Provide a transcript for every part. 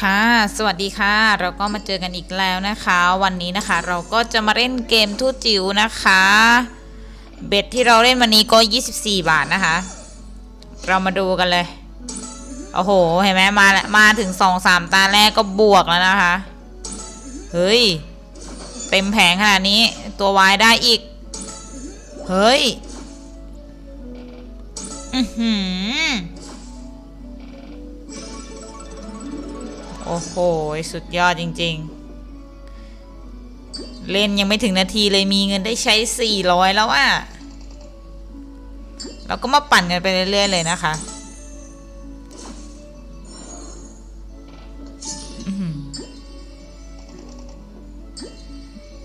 ค่ะ สวัสดีค่ะ เราก็มาเจอกันอีกแล้วนะคะ วันนี้นะคะเราก็จะมาเล่นเกมทูจิ๋วนะคะ เบ็ดที่เราเล่นวันนี้ก็ 24 บาทนะคะ เรามาดูกันเลย โอ้โห เห็นไหมมาแล้วมาถึง 2-3 ตาแรกก็บวกแล้วนะคะ เฮ้ย เต็มแผงขนาดนี้ ตัววายได้อีก เฮ้ย อือหือ โอ้โห สุดยอดจริง ๆ เล่นยังไม่ถึงนาทีเลยมีเงินได้ใช้ 400 แล้วอะเราก็มาปั่นกันไปเรื่อย ๆ เลยนะคะ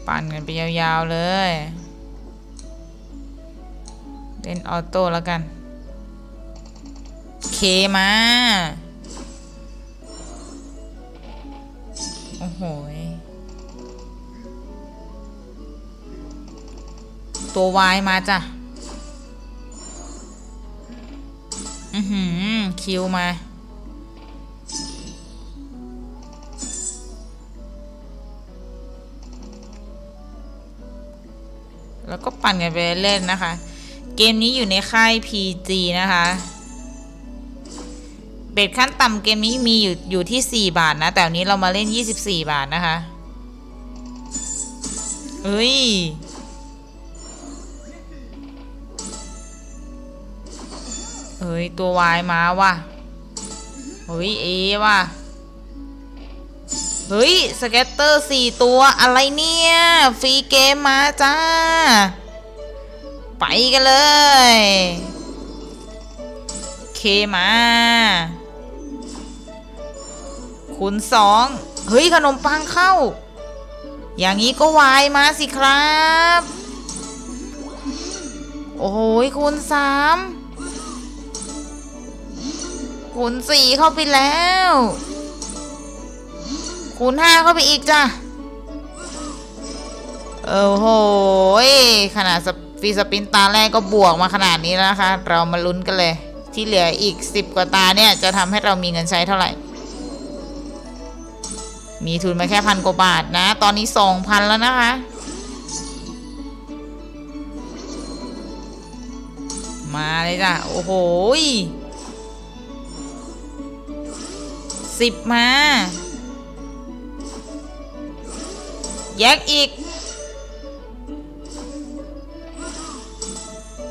ปั่นกันไปยาวๆเลย เล่นออโต้แล้วกัน เคมา โอ้โหตัววายมาจ้ะ อือหือ คิวมา แล้วก็ปั่นกันไปเล่นนะคะ เกมนี้อยู่ในค่าย PG นะคะ เบ็ดขั้นต่ำเกมนี้มีอยู่อยู่ที่ 4 บาทนะ แต่วันนี้เรามาเล่น 24 บาทนะคะเอ้ย เอ้ย ตัววายมาว่ะเฮ้ย เอว่ะ เฮ้ย สเก็ตเตอร์สี่ตัวอะไรเนี่ย ฟรีเกมมาจ้า ไปกันเลย เคมา คูณสองเฮ้ย ขนมปังเข้า อย่างนี้ก็วายมาสิครับ โอ้โหคูณสามคูณสี่เข้าไปแล้ว คูณห้าเข้าไปอีกจ้ะโอ้โหขนาดฟีสปินตาแรกก็บวกมาขนาดนี้แล้วนะคะ เรามาลุ้นกันเลย ที่เหลืออีกสิบกว่าตาเนี่ย จะทำให้เรามีเงินใช้เท่าไหร่ มีทุนมาแค่พันกว่าบาทนะ ตอนนี้สองพันแล้วนะคะ มาเลยจ้ะ โอ้โหสิบมา แยกอีก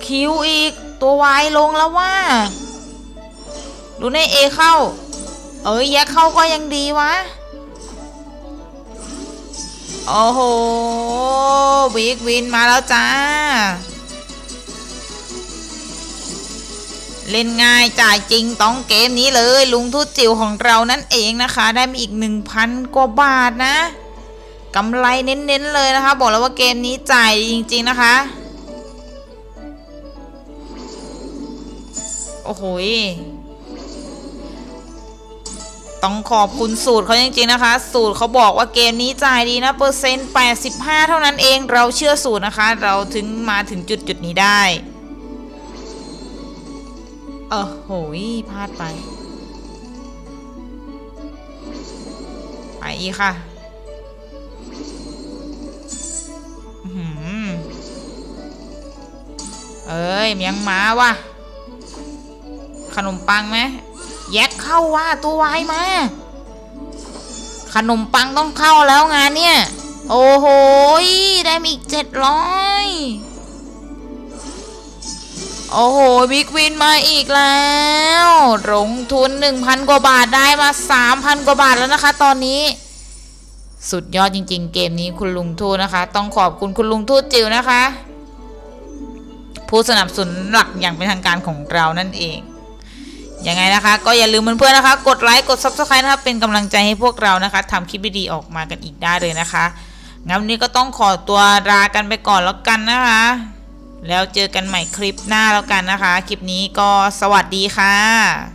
คิวอีก ตัววายลงแล้วว่า ดูในเอเข้า เอ้ย แยกเข้าก็ยังดีวะ โอ้โหบิ๊กวินมาแล้วจ้า เล่นง่ายจ่ายจริงต้องเกมนี้เลย ลุงทุดจิ๋วของเรานั่นเองนะคะ ได้มาอีก 1,000 กว่าบาทนะกำไรเน้นๆเลยนะคะ บอกแล้วว่าเกมนี้จ่ายจริง ๆ นะคะ โอ้โห ต้องขอบคุณสูตรเขาจริงๆนะคะ สูตรเขาบอกว่าเกมนี้จ่ายดีนะเปอร์เซ็นต์85 เท่านั้นเองเราเชื่อสูตรนะคะ เราถึงมาถึงจุดจุดนี้ได้เออโหยพลาดไป ไปอีกค่ะอื้ออเอ้ยยังมาว่ะขนมปังไหม แยกเข้าว่าตัววายมา ขนมปังต้องเข้าแล้วงานเนี่ย โอ้โหได้มาอีกเจ็ดร้อยโอ้โหบิ๊กวินมาอีกแล้วลงทุน 1,000 กว่าบาทได้มา 3,000 กว่าบาทแล้วนะคะ ตอนนี้ สุดยอดจริง ๆ เกมนี้คุณลุงทูนะคะ ต้องขอบคุณคุณลุงทูจิ๋วนะคะ ผู้สนับสนุนหลักอย่างเป็นทางการของเรานั่นเอง ยังไงนะคะ ก็อย่าลืมเพื่อนๆนะคะ กดไลค์กด subscribe นะคะเป็นกำลังใจให้พวกเรานะคะทำคลิปดีๆออกมากันอีกได้เลยนะคะงั้นนี้ก็ต้องขอตัวลากันไปก่อนแล้วกันนะคะ แล้วเจอกันใหม่คลิปหน้าแล้วกันนะคะ คลิปนี้ก็สวัสดีค่ะ